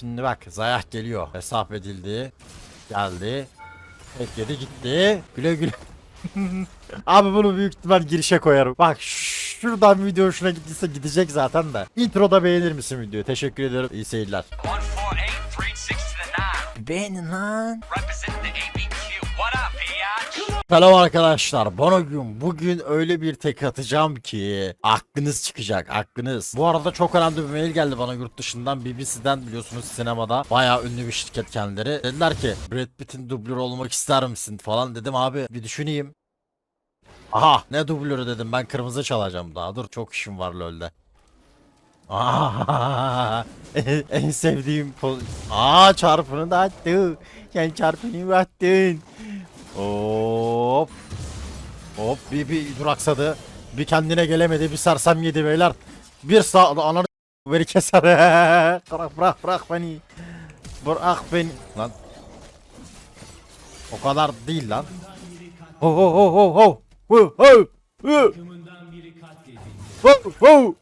Şimdi bak Zayak geliyor. Hesap edildi. Geldi. Tek yedi gitti. Güle güle. Abi bunu büyük ihtimal girişe koyarım. Bak şuradan video hoşuna gittiyse gidecek zaten de. Introda beğenir misin videoyu? Teşekkür ederim. İyi seyirler. 148, 36 to the 9. Beğenin lan. Selam arkadaşlar. Bana gün bugün öyle bir tek atacağım ki aklınız çıkacak aklınız. Bu arada çok önemli bir mail geldi bana yurt dışından BBC'den biliyorsunuz sinemada bayağı ünlü bir şirket kendileri. Dediler ki Brad Pitt'in dublörü olmak ister misin falan dedim abi bir düşüneyim. Aha ne dublörü dedim ben kırmızı çalacağım daha dur çok işim var LoL'de. Aa, en, sevdiğim poz... Aa çarpını da attı. Sen çarpını mı attın? Hop. Hop bir, bir duraksadı. Bir kendine gelemedi. Bir sersem yedi beyler. Bir sağ ananı beni keser. bırak bırak bırak beni. Bırak beni. Lan. O kadar değil lan. Ho ho ho ho ho. Ho ho. Ho. Ho ho.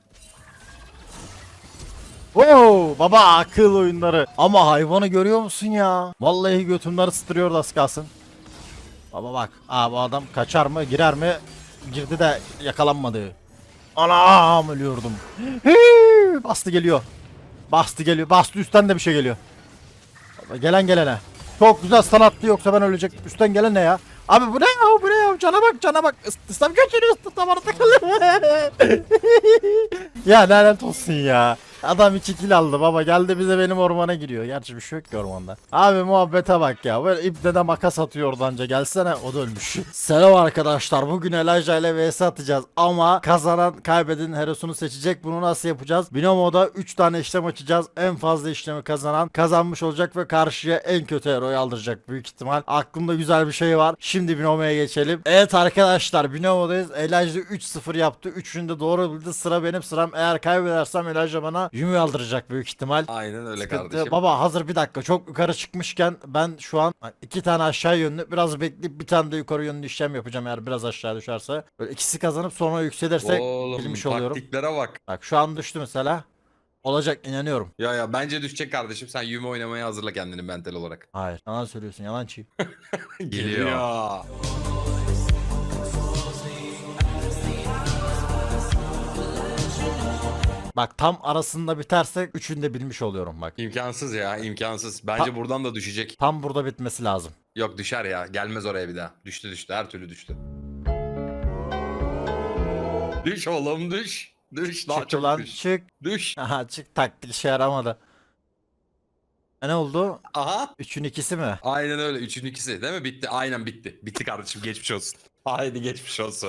Oo baba akıl oyunları. Ama hayvanı görüyor musun ya? Vallahi götümler ısıtırıyor da kalsın. Baba bak. Aa bu adam kaçar mı girer mi? Girdi de yakalanmadı. Anam ölüyordum. Hii, Bastı geliyor. Bastı geliyor. Bastı üstten de bir şey geliyor. Baba, Gelen gelene. Çok güzel stun attı yoksa ben ölecek. Üstten gelen ne ya? Abi bu ne ya bu ne ya? Cana bak cana bak. Islam götürüyor bana takıldı. ya lanet olsun ya. Adam 2 kill aldı baba geldi bize benim ormana giriyor. Gerçi bir şey yok ki ormanda. Abi muhabbete bak ya. Böyle ipne de makas atıyor oradanca. Gelsene o da ölmüş. Selam arkadaşlar. Bugün Elijah ile vs atacağız. Ama kazanan kaybeden herosunu seçecek. Bunu nasıl yapacağız? Binomo'da 3 tane işlem açacağız. En fazla işlemi kazanan kazanmış olacak ve karşıya en kötü heroyu aldıracak büyük ihtimal. Aklımda güzel bir şey var. Şimdi Binomo'ya geçelim. Evet arkadaşlar Binomo'dayız. Elijah 3-0 yaptı. Üçünü de doğru bildi. Sıra benim sıram. Eğer kaybedersem Elijah bana Yumi aldıracak büyük ihtimal. Aynen öyle Sıkıntı. kardeşim. Baba hazır bir dakika çok yukarı çıkmışken ben şu an iki tane aşağı yönlü biraz bekleyip bir tane de yukarı yönlü işlem yapacağım eğer biraz aşağı düşerse. Böyle ikisi kazanıp sonra yükselirse Oğlum bilmiş oluyorum. taktiklere bak. Bak şu an düştü mesela. Olacak inanıyorum. Ya ya bence düşecek kardeşim. Sen Yumi oynamaya hazırla kendini mental olarak. Hayır. Yalan söylüyorsun yalancı. Geliyor. Bak tam arasında biterse üçünü de bilmiş oluyorum bak. İmkansız ya imkansız. Bence Ha- buradan da düşecek. Tam burada bitmesi lazım. Yok düşer ya. Gelmez oraya bir daha. Düştü düştü. Her türlü düştü. Düş oğlum düş. Düş. Daha çık çok ulan düş. çık. Düş. Aha çık taktik işe yaramadı. E ne oldu? Aha. Üçün ikisi mi? Aynen öyle. Üçün ikisi değil mi? Bitti. Aynen bitti. Bitti kardeşim. Geçmiş olsun. Haydi geçmiş olsun.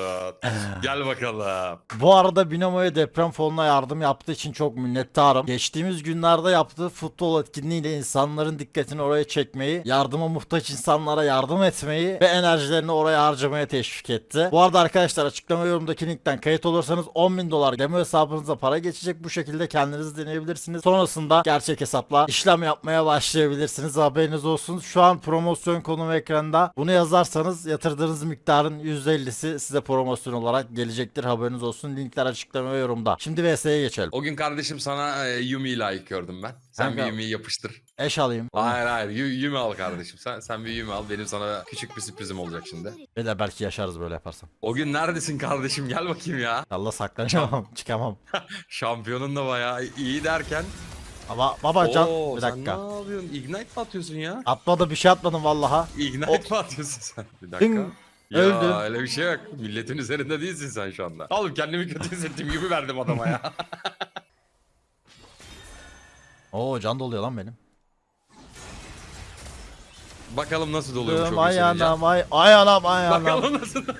Gel bakalım. Bu arada Binamo'ya deprem fonuna yardım yaptığı için çok minnettarım. Geçtiğimiz günlerde yaptığı futbol etkinliğiyle insanların dikkatini oraya çekmeyi, yardıma muhtaç insanlara yardım etmeyi ve enerjilerini oraya harcamaya teşvik etti. Bu arada arkadaşlar açıklama yorumdaki linkten kayıt olursanız 10.000 dolar demo hesabınıza para geçecek. Bu şekilde kendiniz deneyebilirsiniz. Sonrasında gerçek hesapla işlem yapmaya başlayabilirsiniz. Haberiniz olsun. Şu an promosyon konumu ekranda. Bunu yazarsanız yatırdığınız miktarın %50'si size promosyon olarak gelecektir. Haberiniz olsun. Linkler açıklama ve yorumda. Şimdi VS'ye geçelim. O gün kardeşim sana e, Yumi layık gördüm ben. Sen Kanka- bir Yumi'yi yapıştır. Eş alayım. Hayır hayır Yu- Yumi al kardeşim. Sen sen bir Yumi al. Benim sana küçük bir sürprizim olacak şimdi. Beyler belki yaşarız böyle yaparsam. O gün neredesin kardeşim? Gel bakayım ya. Allah saklanamam. Çıkamam. Şampiyonun da bayağı iyi derken. Ama baba can Oo, bir Sen dakika. ne yapıyorsun? Ignite mi atıyorsun ya? Atmadı bir şey atmadım vallaha. Ignite mi atıyorsun sen? Bir dakika. Ding. Ya Öldün. öyle bir şey yok. Milletin üzerinde değilsin sen şu anda. Oğlum kendimi kötü hissettiğim gibi verdim adama ya. Oo can doluyor lan benim. Bakalım nasıl doluyormuş o Ay ya. anam ay ay anam ay anam. Bakalım nasıl.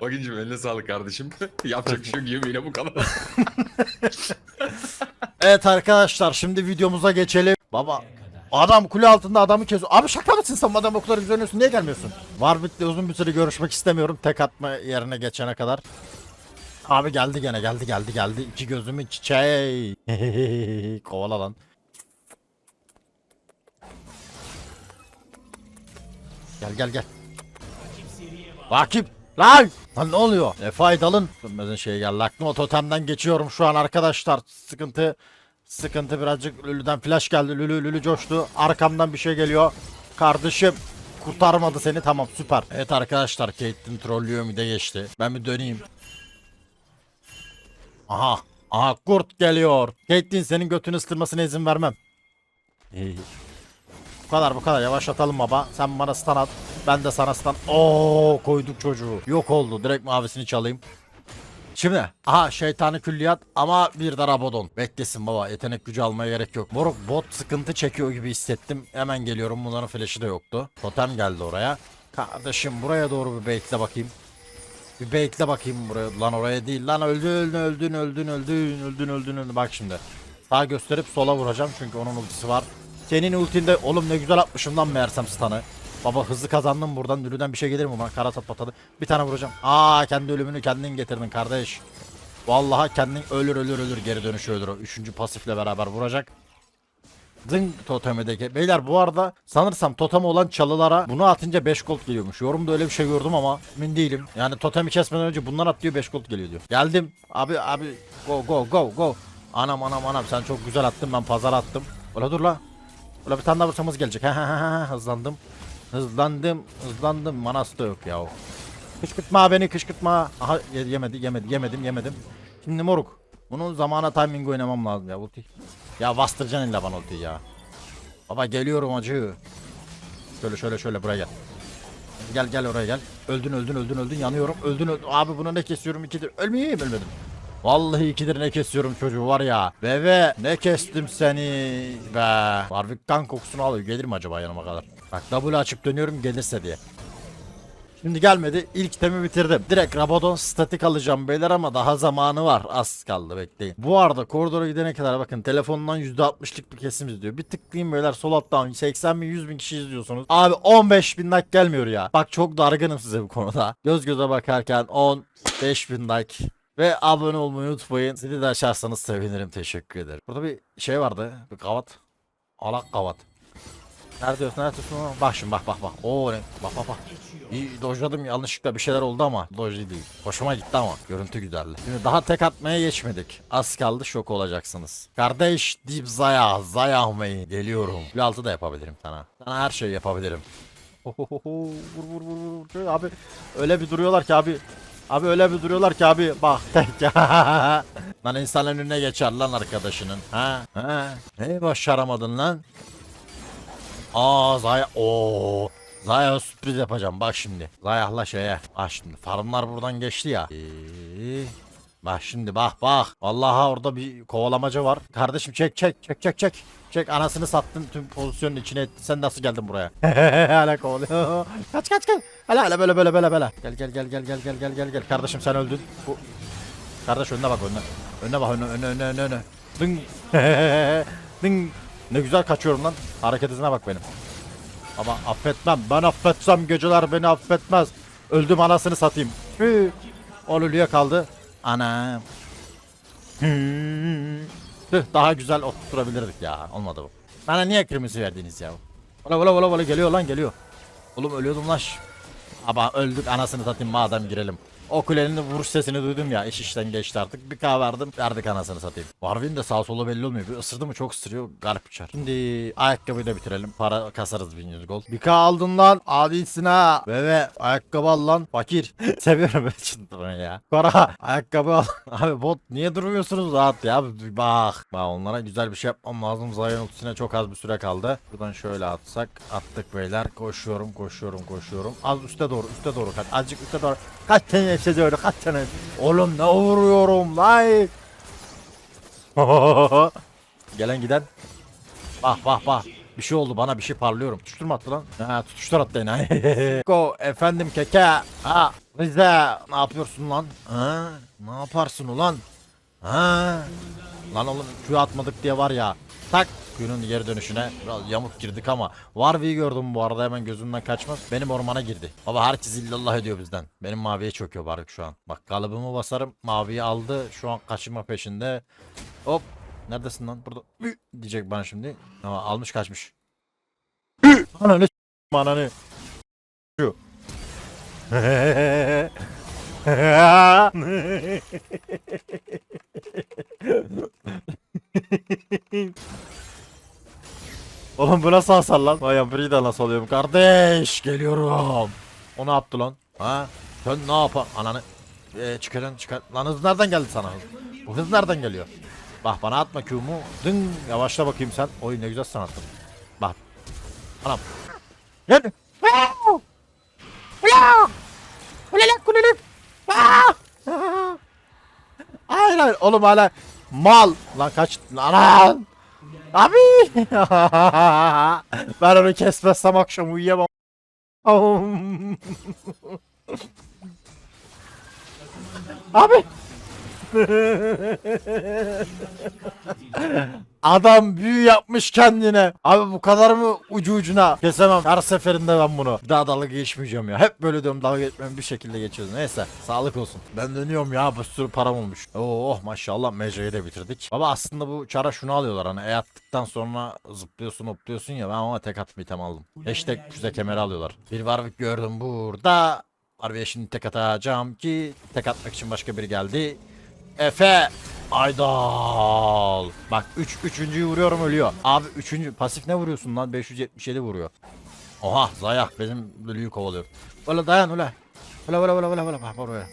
Bakincim eline sağlık kardeşim. Yapacak bir şey yok yemeğiyle bu kadar. Evet arkadaşlar şimdi videomuza geçelim. Baba adam kule altında adamı kesiyor. Abi şaka mısın sen adam o kadar güzel oynuyorsun niye gelmiyorsun? Warbit'le uzun bir süre görüşmek istemiyorum tek atma yerine geçene kadar. Abi geldi gene geldi geldi geldi. İki gözümün çiçeği. Kovala lan. Gel gel gel. Rakip. Lan! Lan ne oluyor? E faydalı. Dönmezin şey geldi. Aklıma totemden geçiyorum şu an arkadaşlar. Sıkıntı Sıkıntı birazcık Lülü'den flash geldi. Lülü Lülü coştu. Arkamdan bir şey geliyor. Kardeşim kurtarmadı seni tamam süper. Evet arkadaşlar Caitlyn trollüyor bir de geçti. Ben bir döneyim. Aha. Aha kurt geliyor. Caitlyn senin götünü ısırmasına izin vermem. İyi. Bu kadar bu kadar yavaşlatalım baba. Sen bana stun at. Ben de sana stun. Oo koyduk çocuğu. Yok oldu. Direkt mavisini çalayım. Şimdi aha şeytanı külliyat ama bir de Rabodon. Beklesin baba yetenek gücü almaya gerek yok. Moruk bot sıkıntı çekiyor gibi hissettim. Hemen geliyorum bunların flash'ı da yoktu. Totem geldi oraya. Kardeşim buraya doğru bir baitle bakayım. Bir baitle bakayım buraya. Lan oraya değil lan öldün öldün öldün öldün öldün öldün öldün. Bak şimdi. Sağ gösterip sola vuracağım çünkü onun ultisi var. Senin ultinde oğlum ne güzel atmışım lan meğersem stun'ı. Baba hızlı kazandım buradan Lülü'den bir şey gelir mi bana? Kara top patladı. Bir tane vuracağım. Aa kendi ölümünü kendin getirdin kardeş. Vallahi kendin ölür ölür ölür geri dönüşü ölür o. Üçüncü pasifle beraber vuracak. Zing totemedeki. Beyler bu arada sanırsam totem olan çalılara bunu atınca 5 gold geliyormuş. Yorumda öyle bir şey gördüm ama emin değilim. Yani totemi kesmeden önce bunlar at diyor 5 gold geliyor diyor. Geldim. Abi abi go go go go. Anam anam anam sen çok güzel attın ben pazar attım. Ola dur la. Ola bir tane daha vursamız gelecek. Hızlandım. Hızlandım hızlandım. Manas yok ya. Kışkırtma beni kışkırtma. Aha ye- yemedi yemedi yemedim yemedim. Şimdi moruk. Bunun zamana timing oynamam lazım ya ulti. Ya bastıracaksın illa bana ultiyi ya. Baba geliyorum acı. Şöyle şöyle şöyle buraya gel. Gel gel oraya gel. Öldün öldün öldün öldün yanıyorum. Öldün öldün. Abi bunu ne kesiyorum ikidir. Ölmeyeyim ölmedim. Vallahi ikidir ne kesiyorum çocuğu var ya. Bebe ne kestim seni be. Warwick kan kokusunu alıyor. Gelir mi acaba yanıma kadar? Bak W açıp dönüyorum gelirse diye. Şimdi gelmedi. İlk temi bitirdim. Direkt Rabadon statik alacağım beyler ama daha zamanı var. Az kaldı bekleyin. Bu arada koridora gidene kadar bakın telefondan %60'lık bir kesim izliyor. Bir tıklayayım beyler sol alttan 80 bin 100 bin kişi izliyorsunuz. Abi 15 bin like gelmiyor ya. Bak çok dargınım size bu konuda. Göz göze bakarken 15 bin like. Ve abone olmayı unutmayın. Zili de açarsanız sevinirim. Teşekkür ederim. Burada bir şey vardı. Bir kavat. Alak kavat. Nerede diyorsun? Nerede diyorsun? Bak şimdi bak bak bak. Oo ne? Bak bak bak. İyi dojladım yanlışlıkla bir şeyler oldu ama doj değil. Hoşuma gitti ama görüntü güzeldi. Şimdi daha tek atmaya geçmedik. Az kaldı şok olacaksınız. Kardeş Deep Zaya, Zaya Mey geliyorum. Bir altı da yapabilirim sana. Sana her şeyi yapabilirim. Ohohoho, vur vur vur. vur. Abi öyle bir duruyorlar ki abi. Abi öyle bir duruyorlar ki abi bak tek Lan insan önüne geçer lan arkadaşının. Ha? Ha? Ne başaramadın lan? Aa Zaya o Zaya sürpriz yapacağım bak şimdi. Zayahla şeye. Bak şimdi farmlar buradan geçti ya. Ee, bak şimdi bak bak. Vallahi orada bir kovalamaca var. Kardeşim çek çek çek çek çek. Çek anasını sattın tüm pozisyonun içine ettin. Sen nasıl geldin buraya? hala kovalıyor. kaç kaç kaç. Hala hala böyle böyle böyle böyle. Gel gel gel gel gel gel gel gel gel. Kardeşim sen öldün. Bu Kardeş önüne bak önüne. Önüne bak önüne önüne önüne önüne. Ding. Ding. Ne güzel kaçıyorum lan. Hareket hızına bak benim. Ama affetmem. Ben affetsem geceler beni affetmez. Öldüm anasını satayım. Hü. O Lulu'ya kaldı. Tüh, daha güzel oturtturabilirdik ya. Olmadı bu. Bana niye kırmızı verdiniz ya? Ola ola ola ola geliyor lan geliyor. Oğlum ölüyordum lan. Ama öldük anasını satayım madem girelim. O kulenin vuruş sesini duydum ya iş işten geçti artık. Bir kahve verdim verdik anasını satayım. Warwin de sağ solu belli olmuyor. Bir ısırdı mı çok ısırıyor garip uçar. Şimdi ayakkabıyı da bitirelim. Para kasarız 1100 gold. Bir K aldın lan. Adisin ha. Bebe ayakkabı al lan. Fakir. Seviyorum ben çıldırmayı ya. Kora ayakkabı al. Abi bot niye durmuyorsunuz rahat ya. Bak. Bak onlara güzel bir şey yapmam lazım. Zayn ultisine çok az bir süre kaldı. Buradan şöyle atsak. Attık beyler. Koşuyorum koşuyorum koşuyorum. Az üste doğru üste doğru kaç. Azıcık üste doğru. Kaç tane nefes öyle kaç tane. Oğlum ne vuruyorum lan. Gelen giden. Bak bak bak. Bir şey oldu bana bir şey parlıyorum. Tutuşturma attı lan. Ha tutuştur attı yine. Go efendim keke. Ha Rize ne yapıyorsun lan? Ha ne yaparsın ulan? Ha lan oğlum Q atmadık diye var ya. Tak Q'nun geri dönüşüne biraz yamuk girdik ama Warwick'i gördüm bu arada hemen gözümden kaçmaz. Benim ormana girdi. Baba herkes illallah ediyor bizden. Benim maviye çöküyor Warwick şu an. Bak kalıbımı basarım. Maviyi aldı. Şu an kaçırma peşinde. Hop. Neredesin lan? Burada. Diyecek bana şimdi. Ama almış kaçmış. Ü! Ananı ananı. Şu. Oğlum bu nasıl hasar lan? Vay Ambri'yi de nasıl alıyorum kardeş geliyorum. O ne yaptı lan? Ha? Sen ne yapar? Ananı. Ee, çıkarın çıkar. Lan hız nereden geldi sana? Bu hız nereden geliyor? Bak bana atma Q'mu. Dın yavaşla bakayım sen. Oy ne güzel sanattın. Bak. Anam. Gel. Aa! Hayır hayır oğlum hala mal. Lan kaç lan. Abi. ben onu kesmezsem akşam uyuyamam. Abi. Adam büyü yapmış kendine. Abi bu kadar mı ucu ucuna? Kesemem. Her seferinde ben bunu. Bir daha dalga geçmeyeceğim ya. Hep böyle diyorum dalga geçmem bir şekilde geçiyoruz. Neyse sağlık olsun. Ben dönüyorum ya bir sürü param olmuş. Oh maşallah mecrayı da bitirdik. Baba aslında bu çara şunu alıyorlar hani e attıktan sonra zıplıyorsun hopluyorsun ya ben ama tek atma item aldım. Hashtag füze kemeri alıyorlar. Bir Warwick gördüm burada. Harbiye şimdi tek atacağım ki tek atmak için başka biri geldi. Efe Aydal. Bak 3 üç, üçüncüyü vuruyorum ölüyor. Abi üçüncü pasif ne vuruyorsun lan? 577 vuruyor. Oha Zayak benim Lülü'yü kovalıyor. Öyle dayan öyle. Öyle öyle öyle öyle öyle bak oraya.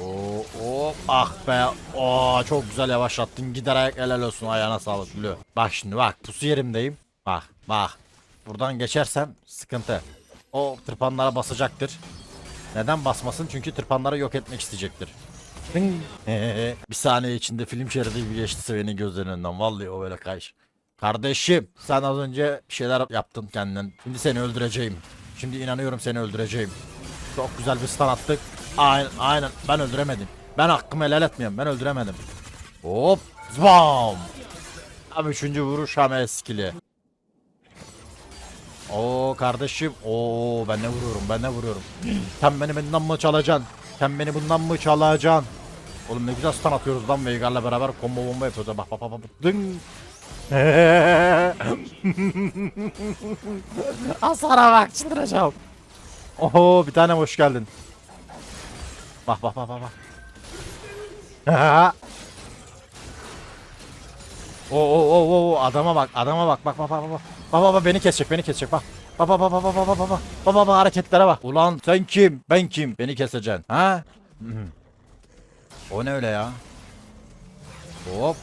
Oo, hop ah be. Oo, çok güzel yavaşlattın. Gider ayak helal olsun ayağına sağlık Lülü. Bak şimdi bak pusu yerimdeyim. Bak bak. Buradan geçersem sıkıntı. O tırpanlara basacaktır. Neden basmasın? Çünkü tırpanları yok etmek isteyecektir. Ding. bir saniye içinde film şeridi gibi geçti Seven'in gözlerinin önünden. Vallahi o böyle kayış. Kardeşim sen az önce bir şeyler yaptın kendin. Şimdi seni öldüreceğim. Şimdi inanıyorum seni öldüreceğim. Çok güzel bir stun attık. Aynen, aynen ben öldüremedim. Ben hakkımı helal etmiyorum. Ben öldüremedim. Hop. Zbam. Tam üçüncü vuruş hem eskili. Oo kardeşim. Oo ben ne vuruyorum ben ne vuruyorum. Sen beni bundan mı çalacaksın? Sen beni bundan mı çalacaksın? Oğlum ne güzel stun atıyoruz lan Veigar'la beraber combo bomba yapıyoruz. Bak bak bak bak. Dın. Hasara bak çıldıracağım. Oho bir tane hoş geldin. Bak bak bak bak bak. Oo oo oo oo adama bak adama bak bak bak bak bak. Bak bak bak beni kesecek beni kesecek bak. Baba baba baba baba baba. Baba baba hareketlere bak. Ulan sen kim? Ben kim? Beni keseceksin. Ha? o ne öyle ya? Hop.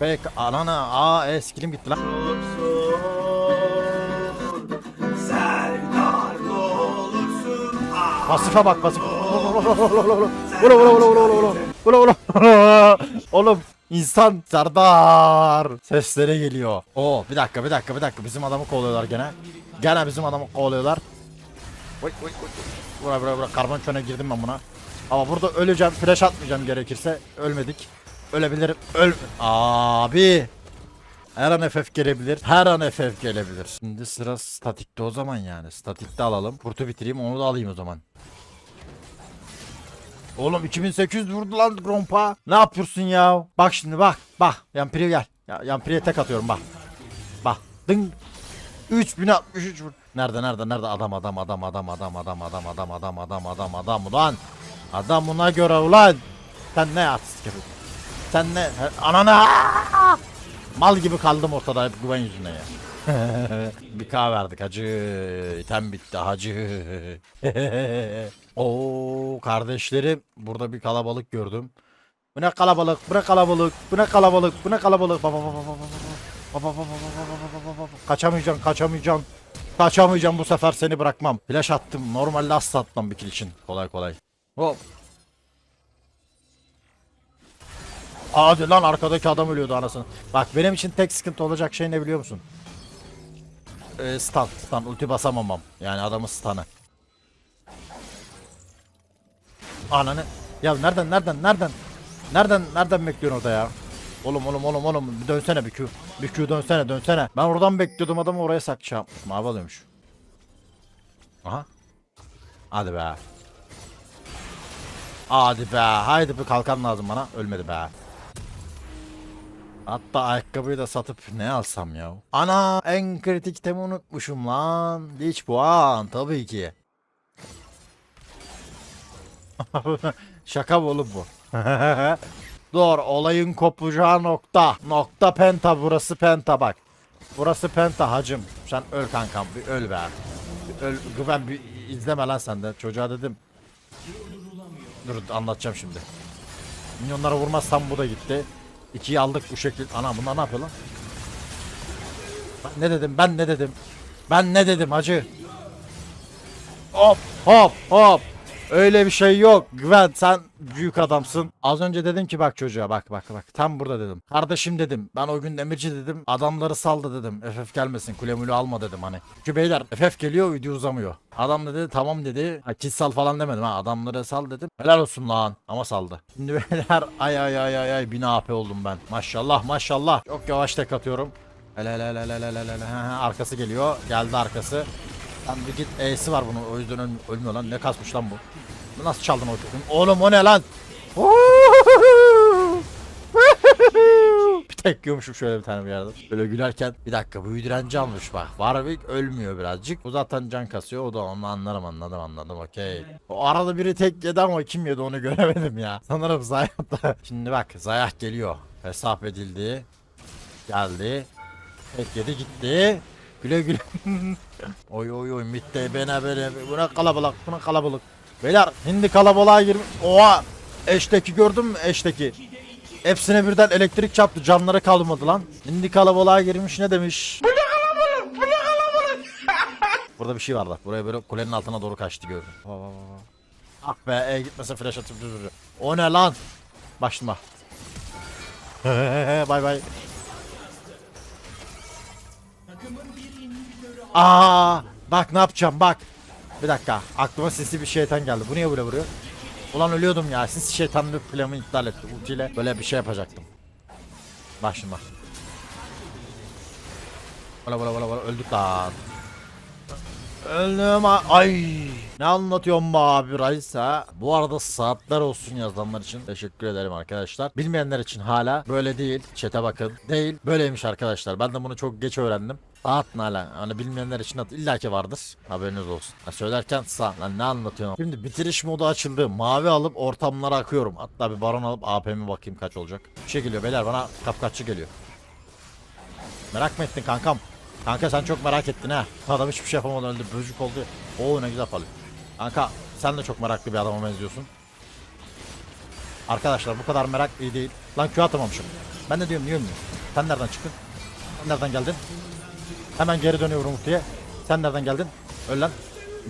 Bek anana. Aa e, skillim gitti lan. Pasife bak pasif. Vula vula vula vula vula. Vula vula vula vula vula. Vula vula. Oğlum insan Serdar sesleri geliyor. Oo bir dakika bir dakika bir dakika bizim adamı kovalıyorlar gene. Gene bizim adamı kovalıyorlar. Oy oy oy. Bura bura bura karbon çöne girdim ben buna. Ama burada öleceğim flash atmayacağım gerekirse. Ölmedik. Ölebilirim. Öl. Abi. Her an FF gelebilir. Her an FF gelebilir. Şimdi sıra statikte o zaman yani. Statikte alalım. Kurtu bitireyim onu da alayım o zaman. Oğlum 2800 vurdu lan Grompa. Ne yapıyorsun ya? Bak şimdi bak. Bak. Yampiri gel. Ya, Yampiri'ye tek atıyorum bak. Bak. Dın. 3063 vur. Nerede nerede nerede adam adam adam adam adam adam adam adam adam adam adam adam ulan. Adamına göre ulan. Sen ne yapıyorsun? Sen ne? Anana! Mal gibi kaldım ortada hep güven yüzüne ya. bir kahve verdik hacı. İtem bitti hacı. Oo kardeşlerim burada bir kalabalık gördüm. Bu ne kalabalık, bu ne kalabalık, bu ne kalabalık, bu ne kalabalık. Baba baba baba baba. Baba baba baba. Kaçamayacaksın, kaçamayacaksın. Kaçamayacağım bu sefer seni bırakmam. Flash attım. Normalde asla atmam bir kill için. Kolay kolay. Hop. Hadi lan arkadaki adam ölüyordu anasını. Bak benim için tek sıkıntı olacak şey ne biliyor musun? Ee, stun, stun. Ulti basamamam. Yani adamı stun'ı. Ananı. Ya nereden nereden nereden? Nereden nereden bekliyorsun orada ya? Oğlum oğlum oğlum oğlum bir dönsene bir Q. Bir Q dönsene dönsene. Ben oradan bekliyordum adamı oraya saklayacağım. Mavi alıyormuş. Aha. Hadi be. Hadi be. Haydi bir kalkan lazım bana. Ölmedi be. Hatta ayakkabıyı da satıp ne alsam ya? Ana en kritik temi unutmuşum lan. Lich puan tabii ki. Şaka oğlum bu? Dur olayın kopacağı nokta. Nokta penta burası penta bak. Burası penta hacım. Sen öl kankam bir öl be. Bir öl güven bir izleme lan sen de. Çocuğa dedim. Dur anlatacağım şimdi. Minyonlara vurmazsam bu da gitti. İkiyi aldık bu şekilde. Ana bunlar ne yapıyor lan? Ne dedim ben ne dedim? Ben ne dedim hacı? Hop hop hop. Öyle bir şey yok. Güven sen büyük adamsın. Az önce dedim ki bak çocuğa bak bak bak. Tam burada dedim. Kardeşim dedim. Ben o gün demirci dedim. Adamları saldı dedim. FF gelmesin. Kulemülü alma dedim hani. Çünkü beyler FF geliyor video uzamıyor. Adam da dedi tamam dedi. Ha, kit sal falan demedim ha. Adamları sal dedim. Helal olsun lan. Ama saldı. Şimdi beyler ay ay ay ay ay. 1000 AP oldum ben. Maşallah maşallah. Çok yavaş tek atıyorum. Hele hele hele hele hele hele. Arkası geliyor. Geldi arkası. Lan bir git E'si var bunun o yüzden öl- ölmüyor lan. Ne kasmış lan bu? Nasıl çaldın o tüpün? Oğlum o ne lan? bir tek yiyormuşum şöyle bir tane bir yerde. Böyle gülerken bir dakika bu direnci almış bak. Warwick ölmüyor birazcık. Bu zaten can kasıyor. O da onu anlarım anladım anladım okey. O arada biri tek yedi ama kim yedi onu göremedim ya. Sanırım Zayah'ta. Şimdi bak Zayah geliyor. Hesap edildi. Geldi. Tek yedi gitti. Güle güle. oy oy oy mitte bene bene. Bu ne kalabalık bu ne kalabalık. Beyler hindi kalabalığa girmiş. Oha. Eşteki gördün mü eşteki? Hepsine birden elektrik çarptı. Canları kalmadı lan. Hindi kalabalığa girmiş ne demiş? Bu ne kalabalık? Bu ne kalabalık? Burada bir şey var bak. Buraya böyle kulenin altına doğru kaçtı gördüm. Ah be e gitmese flash atıp durur. O ne lan? Başlama. bay bay. Aa, bak ne yapacağım bak. Bir dakika aklıma sesli bir şeytan geldi. Bu niye böyle vuruyor? Ulan ölüyordum ya. Siz şeytanlı planımı iptal etti. Ultiyle böyle bir şey yapacaktım. Bak şimdi bak. Bala bala bala öldük lan. Öldüm ha- ay. Ne anlatıyorum be abi Raysa? Bu arada saatler olsun yazanlar için teşekkür ederim arkadaşlar. Bilmeyenler için hala böyle değil. Çete bakın. Değil. Böyleymiş arkadaşlar. Ben de bunu çok geç öğrendim. Ne hala? Hani bilmeyenler için at- illaki vardır. Haberiniz olsun. Ha, söylerken saat lan ne anlatıyorum? Şimdi bitiriş modu açıldı. Mavi alıp ortamlara akıyorum. Hatta bir baron alıp AP'mi bakayım kaç olacak. Bir şey geliyor beyler bana kapkaççı geliyor. Merak mı ettin kankam? Kanka sen çok merak ettin ha. Adam hiçbir şey yapamadan öldü. Böcük oldu. Oo ne güzel palıyor. Kanka sen de çok meraklı bir adama benziyorsun. Arkadaşlar bu kadar merak iyi değil. Lan Q atamamışım. Ben de diyorum niye ölmüyor? Sen nereden çıktın? Sen nereden geldin? Hemen geri dönüyorum ultiye. Sen nereden geldin? Öl lan.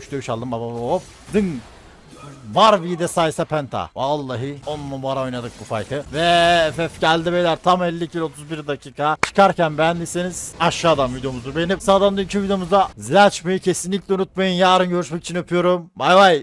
3'te 3 aldım baba hop. Dın. Var bir de saysa penta. Vallahi 10 numara oynadık bu fight'ı. Ve FF geldi beyler tam 50 kilo 31 dakika. Çıkarken beğendiyseniz aşağıdan videomuzu beğenip sağdan da iki videomuzda zil açmayı kesinlikle unutmayın. Yarın görüşmek için öpüyorum. Bay bay.